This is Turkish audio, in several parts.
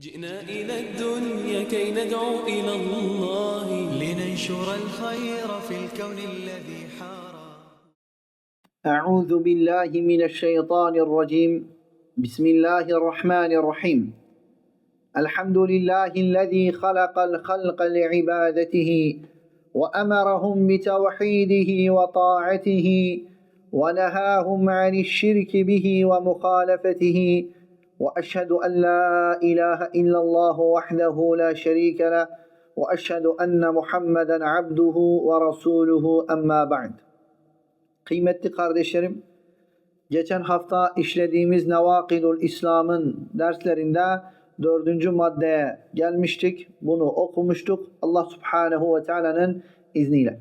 جئنا إلى الدنيا كي ندعو إلى الله لننشر الخير في الكون الذي حارى أعوذ بالله من الشيطان الرجيم. بسم الله الرحمن الرحيم. الحمد لله الذي خلق الخلق لعبادته وأمرهم بتوحيده وطاعته ونهاهم عن الشرك به ومخالفته واشهد ان لا اله الا الله وحده لا شريك له واشهد ان Muhammeden abduhu ve rasuluhu amma ba'd. Kıymetli kardeşlerim, geçen hafta işlediğimiz Nevakidul İslam'ın derslerinde dördüncü maddeye gelmiştik. Bunu okumuştuk Allah Subhanahu ve Taala'nın izniyle.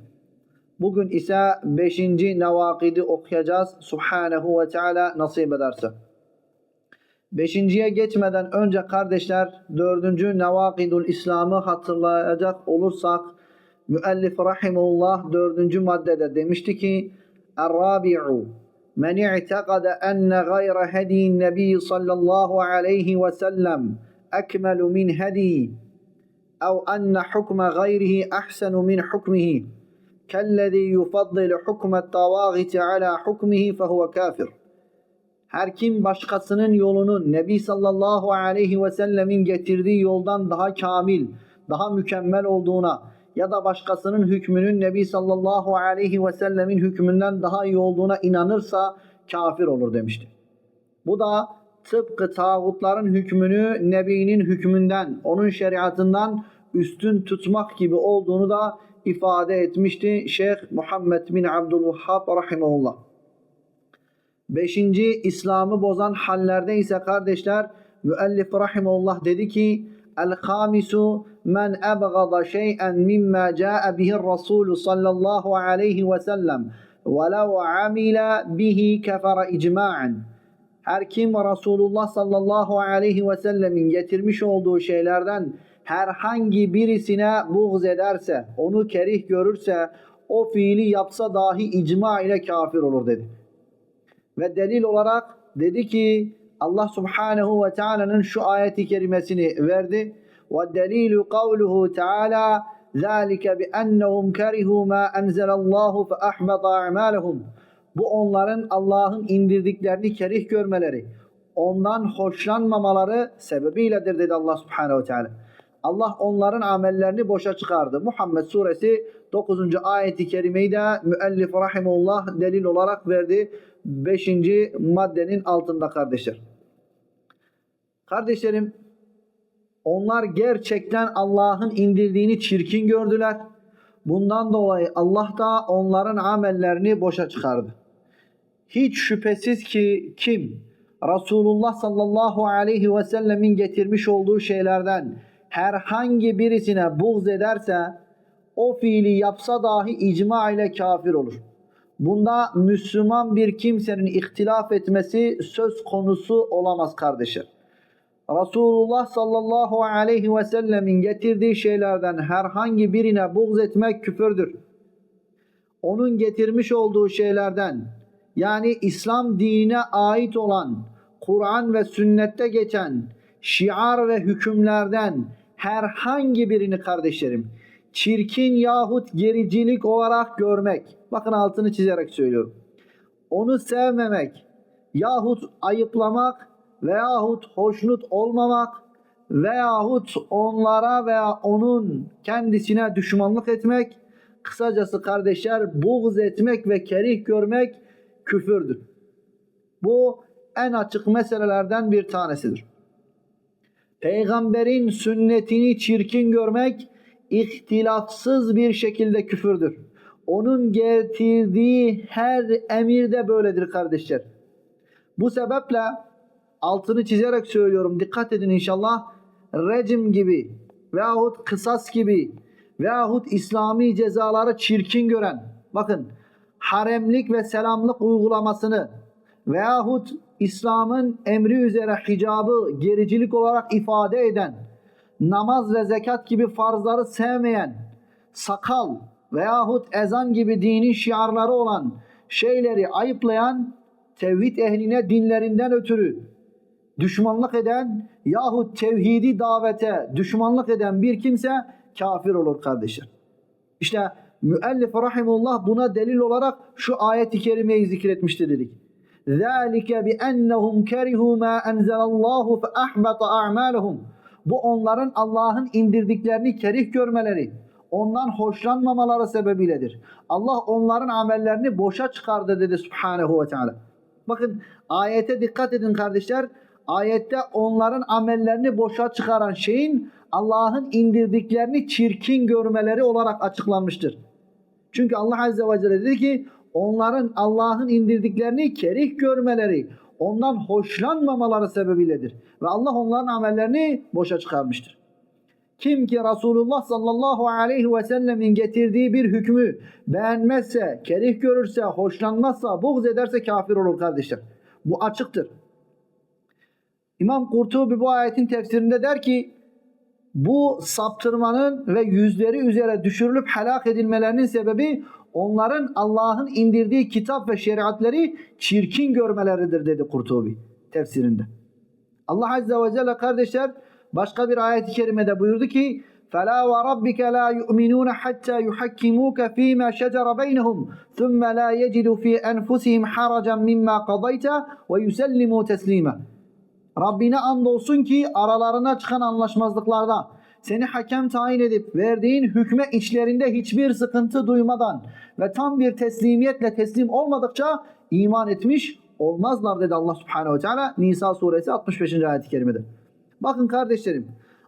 Bugün ise beşinci Nevakid'i okuyacağız. Subhanahu ve Teala nasip ederse. Beşinciye geçmeden önce kardeşler dördüncü Nevakidul İslam'ı hatırlayacak olursak müellif rahimullah dördüncü maddede demişti ki الرابع من اعتقد أن غير هدي النبي صلى الله عليه وسلم أكمل من هدي أو أن حكم غيره أحسن من حكمه كالذي يفضل حكم الطواغت على حكمه فهو كافر Her kim başkasının yolunun Nebi sallallahu aleyhi ve sellemin getirdiği yoldan daha kamil, daha mükemmel olduğuna ya da başkasının hükmünün Nebi sallallahu aleyhi ve sellemin hükmünden daha iyi olduğuna inanırsa kafir olur demişti. Bu da tıpkı tağutların hükmünü Nebi'nin hükmünden, onun şeriatından üstün tutmak gibi olduğunu da ifade etmişti Şeyh Muhammed bin Abdülvahhab rahimahullah. Beşinci İslam'ı bozan hallerde ise kardeşler müellif rahimullah dedi ki El-hamisu men ebgada şey'en mimma ca'e bihir Resulü sallallahu aleyhi ve sellem velev amila bihi kefere icma'en. Her kim Resulullah sallallahu aleyhi ve sellemin getirmiş olduğu şeylerden herhangi birisine buğz ederse, onu kerih görürse, o fiili yapsa dahi icma ile kafir olur dedi. Ve delil olarak dedi ki Allah Subhanahu ve Taala'nın şu ayeti kerimesini verdi. Ve delilu kavluhu Teala zalika bi ennehum karihu ma enzelallahu fe ahbata a'malahum. Bu onların Allah'ın indirdiklerini kerih görmeleri, ondan hoşlanmamaları sebebiyledir dedi Allah Subhanahu ve Teala. Allah onların amellerini boşa çıkardı. Muhammed suresi 9. ayeti kerimeyi de müellif rahimullah delil olarak verdi. 5. maddenin altında kardeşler. Kardeşlerim onlar gerçekten Allah'ın indirdiğini çirkin gördüler. Bundan dolayı Allah da onların amellerini boşa çıkardı. Hiç şüphesiz ki kim Resulullah sallallahu aleyhi ve sellemin getirmiş olduğu şeylerden herhangi birisine buğz ederse o fiili yapsa dahi icma ile kafir olur. Bunda Müslüman bir kimsenin ihtilaf etmesi söz konusu olamaz kardeşler. Resulullah sallallahu aleyhi ve sellemin getirdiği şeylerden herhangi birine buğz etmek küfürdür. Onun getirmiş olduğu şeylerden yani İslam dinine ait olan Kur'an ve sünnette geçen şiar ve hükümlerden herhangi birini kardeşlerim çirkin yahut gericilik olarak görmek. Bakın altını çizerek söylüyorum. Onu sevmemek yahut ayıplamak veyahut hoşnut olmamak veyahut onlara veya onun kendisine düşmanlık etmek kısacası kardeşler buğz etmek ve kerih görmek küfürdür. Bu en açık meselelerden bir tanesidir. Peygamberin sünnetini çirkin görmek ihtilafsız bir şekilde küfürdür. Onun getirdiği her emir de böyledir kardeşler. Bu sebeple altını çizerek söylüyorum. Dikkat edin inşallah. Recim gibi veyahut kısas gibi veyahut İslami cezaları çirkin gören bakın haremlik ve selamlık uygulamasını veyahut İslam'ın emri üzere hicabı gericilik olarak ifade eden namaz ve zekat gibi farzları sevmeyen sakal veyahut ezan gibi dinin şiarları olan şeyleri ayıplayan tevhid ehline dinlerinden ötürü düşmanlık eden yahut tevhidi davete düşmanlık eden bir kimse kafir olur kardeşler. İşte müellif rahimullah buna delil olarak şu ayet-i kerimeyi zikretmişti dedik. ذَٰلِكَ بِأَنَّهُمْ كَرِهُوا مَا أَنْزَلَ اللّٰهُ فَأَحْبَطَ أَعْمَالَهُمْ bu onların Allah'ın indirdiklerini kerih görmeleri, ondan hoşlanmamaları sebebiyledir. Allah onların amellerini boşa çıkardı dedi Subhanahu ve Teala. Bakın ayete dikkat edin kardeşler. Ayette onların amellerini boşa çıkaran şeyin Allah'ın indirdiklerini çirkin görmeleri olarak açıklanmıştır. Çünkü Allah Azze ve Celle dedi ki onların Allah'ın indirdiklerini kerih görmeleri, ondan hoşlanmamaları sebebiyledir. Ve Allah onların amellerini boşa çıkarmıştır. Kim ki Resulullah sallallahu aleyhi ve sellemin getirdiği bir hükmü beğenmezse, kerih görürse, hoşlanmazsa, buğz ederse kafir olur kardeşler. Bu açıktır. İmam Kurtubi bu ayetin tefsirinde der ki bu saptırmanın ve yüzleri üzere düşürülüp helak edilmelerinin sebebi onların Allah'ın indirdiği kitap ve şeriatleri çirkin görmeleridir dedi Kurtubi tefsirinde. Allah Azze ve Celle kardeşler başka bir ayet-i kerimede buyurdu ki فَلَا وَرَبِّكَ لَا يُؤْمِنُونَ حَتَّى يُحَكِّمُوكَ ف۪ي مَا شَجَرَ بَيْنَهُمْ ثُمَّ لَا يَجِدُوا ف۪ي أَنْفُسِهِمْ حَرَجًا مِمَّا قَضَيْتَ وَيُسَلِّمُوا تَسْلِيمًا Rabbine andolsun ki aralarına çıkan anlaşmazlıklarda seni hakem tayin edip verdiğin hükme içlerinde hiçbir sıkıntı duymadan ve tam bir teslimiyetle teslim olmadıkça iman etmiş olmazlar dedi Allah Subhanahu ve Teala Nisa suresi 65. ayet-i kerimede. Bakın kardeşlerim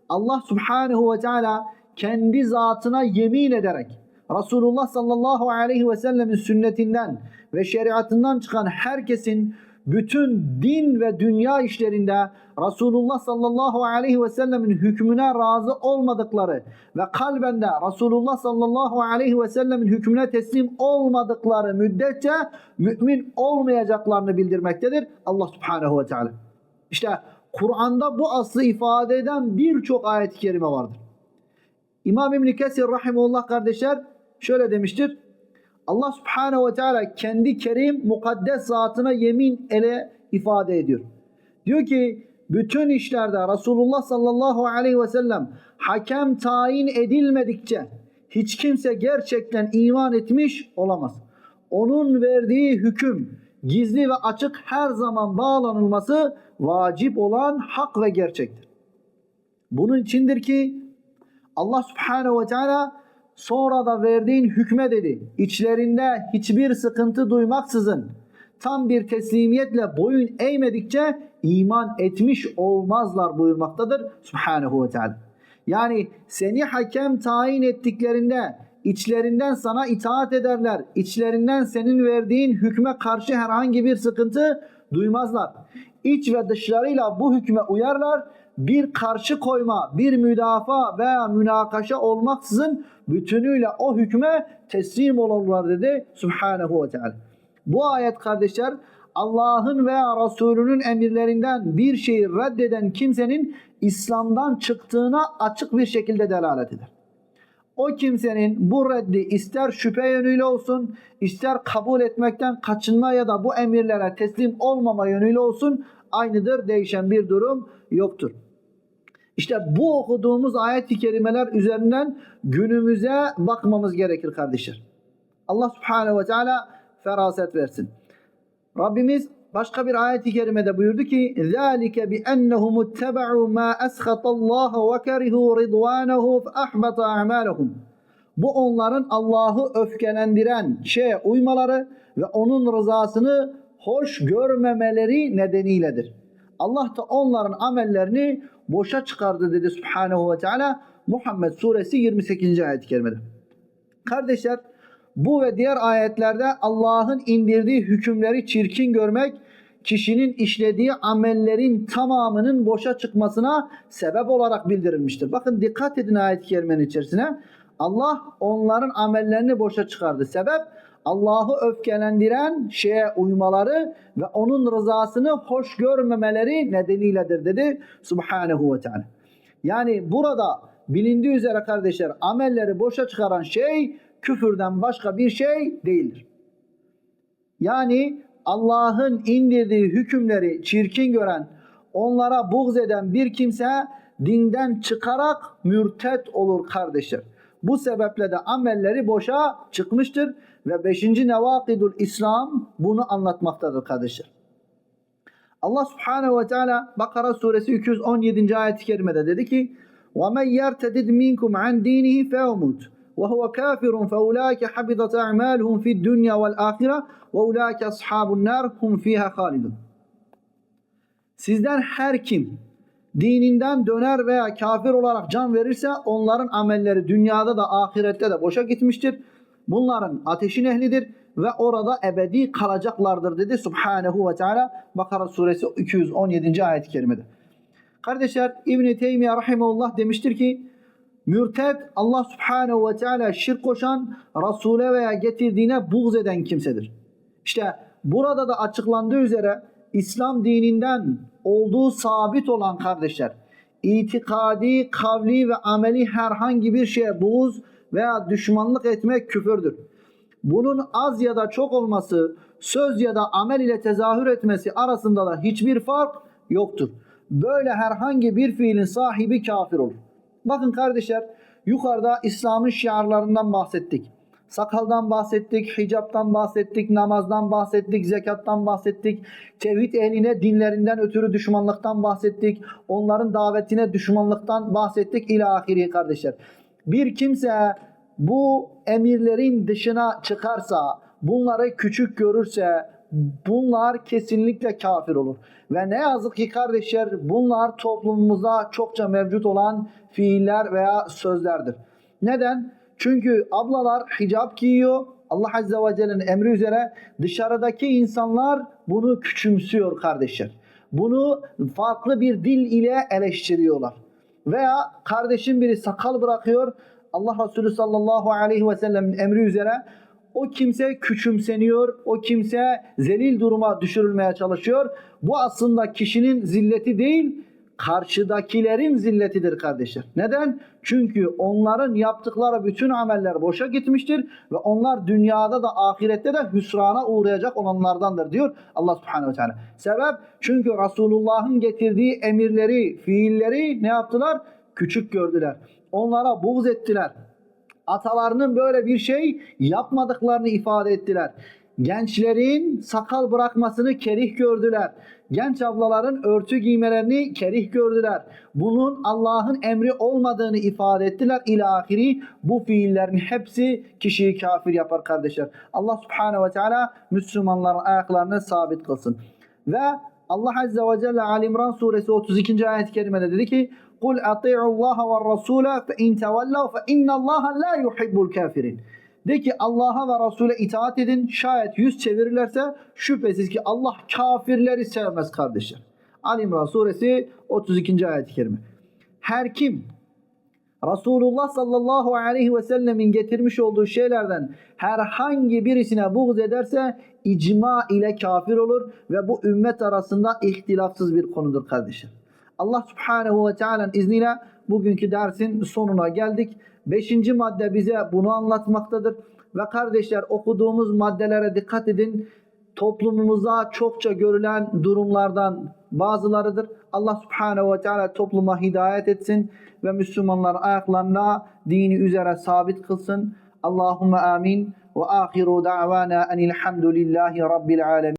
Allah Subhanahu ve Teala kendi zatına yemin ederek Resulullah sallallahu aleyhi ve sellemin sünnetinden ve şeriatından çıkan herkesin bütün din ve dünya işlerinde Resulullah sallallahu aleyhi ve sellemin hükmüne razı olmadıkları ve kalbende Resulullah sallallahu aleyhi ve sellemin hükmüne teslim olmadıkları müddetçe mümin olmayacaklarını bildirmektedir Allah subhanehu ve teala. İşte Kur'an'da bu aslı ifade eden birçok ayet-i kerime vardır. İmam İbn Kesir rahimullah kardeşler şöyle demiştir. Allah subhanehu ve teala kendi kerim mukaddes zatına yemin ele ifade ediyor. Diyor ki bütün işlerde Resulullah sallallahu aleyhi ve sellem hakem tayin edilmedikçe hiç kimse gerçekten iman etmiş olamaz. Onun verdiği hüküm gizli ve açık her zaman bağlanılması vacip olan hak ve gerçektir. Bunun içindir ki Allah subhanehu ve teala sonra da verdiğin hükme dedi. İçlerinde hiçbir sıkıntı duymaksızın tam bir teslimiyetle boyun eğmedikçe iman etmiş olmazlar buyurmaktadır Subhanahu ve Teala. Yani seni hakem tayin ettiklerinde içlerinden sana itaat ederler. İçlerinden senin verdiğin hükme karşı herhangi bir sıkıntı duymazlar. İç ve dışlarıyla bu hükme uyarlar. Bir karşı koyma, bir müdafaa veya münakaşa olmaksızın bütünüyle o hükme teslim olurlar dedi Subhanahu ve Teala. Bu ayet kardeşler Allah'ın veya Resulünün emirlerinden bir şeyi reddeden kimsenin İslam'dan çıktığına açık bir şekilde delalet eder. O kimsenin bu reddi ister şüphe yönüyle olsun, ister kabul etmekten kaçınma ya da bu emirlere teslim olmama yönüyle olsun aynıdır. Değişen bir durum yoktur. İşte bu okuduğumuz ayet-i kerimeler üzerinden günümüze bakmamız gerekir kardeşler. Allah subhanehu ve teala feraset versin. Rabbimiz başka bir ayet-i kerimede buyurdu ki ذَٰلِكَ بِأَنَّهُمُ اتَّبَعُوا مَا أَسْخَطَ اللّٰهَ وَكَرِهُوا رِضْوَانَهُ فَأَحْبَطَ أَعْمَالَهُمْ Bu onların Allah'ı öfkelendiren şeye uymaları ve onun rızasını hoş görmemeleri nedeniyledir. Allah da onların amellerini boşa çıkardı dedi Subhanahu ve Teala Muhammed suresi 28. ayet-i kerimede. Kardeşler bu ve diğer ayetlerde Allah'ın indirdiği hükümleri çirkin görmek kişinin işlediği amellerin tamamının boşa çıkmasına sebep olarak bildirilmiştir. Bakın dikkat edin ayet-i kerimenin içerisine. Allah onların amellerini boşa çıkardı. Sebep Allah'ı öfkelendiren şeye uymaları ve onun rızasını hoş görmemeleri nedeniyledir dedi Subhanahu ve Teala. Yani burada bilindiği üzere kardeşler amelleri boşa çıkaran şey küfürden başka bir şey değildir. Yani Allah'ın indirdiği hükümleri çirkin gören, onlara buğz eden bir kimse dinden çıkarak mürtet olur kardeşler. Bu sebeple de amelleri boşa çıkmıştır ve 5. Nevakidul İslam bunu anlatmaktadır kardeşler. Allah Subhanahu ve Teala Bakara suresi 217. ayet-i kerimede dedi ki: وَمَنْ يَرْتَدِدْ مِنْكُمْ عَنْ دِينِهِ فَيَمُوتْ وَهُوَ كَافِرٌ فَأُولَٰئِكَ حَبِطَتْ أَعْمَالُهُمْ فِي الدُّنْيَا وَالْآخِرَةِ وَأُولَٰئِكَ أَصْحَابُ النَّارِ هُمْ فِيهَا خَالِدُونَ Sizden her kim dininden döner veya kafir olarak can verirse onların amelleri dünyada da ahirette de boşa gitmiştir. Bunların ateşin ehlidir ve orada ebedi kalacaklardır dedi Subhanehu ve Teala Bakara suresi 217. ayet-i kerimede. Kardeşler İbn-i Teymiye Rahimullah demiştir ki mürted Allah Subhanehu ve Teala şirk koşan Resul'e veya getirdiğine buğz eden kimsedir. İşte burada da açıklandığı üzere İslam dininden olduğu sabit olan kardeşler itikadi, kavli ve ameli herhangi bir şeye buğz veya düşmanlık etmek küfürdür. Bunun az ya da çok olması, söz ya da amel ile tezahür etmesi arasında da hiçbir fark yoktur. Böyle herhangi bir fiilin sahibi kafir olur. Bakın kardeşler, yukarıda İslam'ın şiarlarından bahsettik. Sakaldan bahsettik, hicaptan bahsettik, namazdan bahsettik, zekattan bahsettik. Tevhid ehline dinlerinden ötürü düşmanlıktan bahsettik. Onların davetine düşmanlıktan bahsettik ilahiri kardeşler. Bir kimse bu emirlerin dışına çıkarsa, bunları küçük görürse bunlar kesinlikle kafir olur. Ve ne yazık ki kardeşler bunlar toplumumuzda çokça mevcut olan fiiller veya sözlerdir. Neden? Çünkü ablalar hicap giyiyor. Allah Azze ve Celle'nin emri üzere dışarıdaki insanlar bunu küçümsüyor kardeşler. Bunu farklı bir dil ile eleştiriyorlar. Veya kardeşin biri sakal bırakıyor. Allah Resulü sallallahu aleyhi ve sellem'in emri üzere o kimse küçümseniyor, o kimse zelil duruma düşürülmeye çalışıyor. Bu aslında kişinin zilleti değil, karşıdakilerin zilletidir kardeşler. Neden? Çünkü onların yaptıkları bütün ameller boşa gitmiştir ve onlar dünyada da ahirette de hüsrana uğrayacak olanlardandır diyor Allah Subhanahu ve Teala. Sebep? Çünkü Resulullah'ın getirdiği emirleri, fiilleri ne yaptılar? Küçük gördüler. Onlara buğz ettiler. Atalarının böyle bir şey yapmadıklarını ifade ettiler. Gençlerin sakal bırakmasını kerih gördüler. Genç ablaların örtü giymelerini kerih gördüler. Bunun Allah'ın emri olmadığını ifade ettiler. İlahiri bu fiillerin hepsi kişiyi kafir yapar kardeşler. Allah subhanehu ve teala Müslümanların ayaklarını sabit kılsın. Ve Allah Azze ve Celle Ali İmran suresi 32. ayet-i kerimede dedi ki قُلْ اَطِيعُوا اللّٰهَ وَالرَّسُولَ فَاِنْ تَوَلَّوْا فَاِنَّ اللّٰهَ لَا يُحِبُّ الْكَافِرِينَ de ki Allah'a ve Resul'e itaat edin. Şayet yüz çevirirlerse şüphesiz ki Allah kafirleri sevmez kardeşler. Ali İmran suresi 32. ayet-i kerime. Her kim Resulullah sallallahu aleyhi ve sellemin getirmiş olduğu şeylerden herhangi birisine buğz ederse icma ile kafir olur ve bu ümmet arasında ihtilafsız bir konudur kardeşim. Allah subhanehu ve teala'nın izniyle bugünkü dersin sonuna geldik. Beşinci madde bize bunu anlatmaktadır. Ve kardeşler okuduğumuz maddelere dikkat edin. Toplumumuza çokça görülen durumlardan bazılarıdır. Allah subhanehu ve teala topluma hidayet etsin ve Müslümanların ayaklarına dini üzere sabit kılsın. Allahumme amin ve ahiru da'vana enilhamdülillahi rabbil alemin.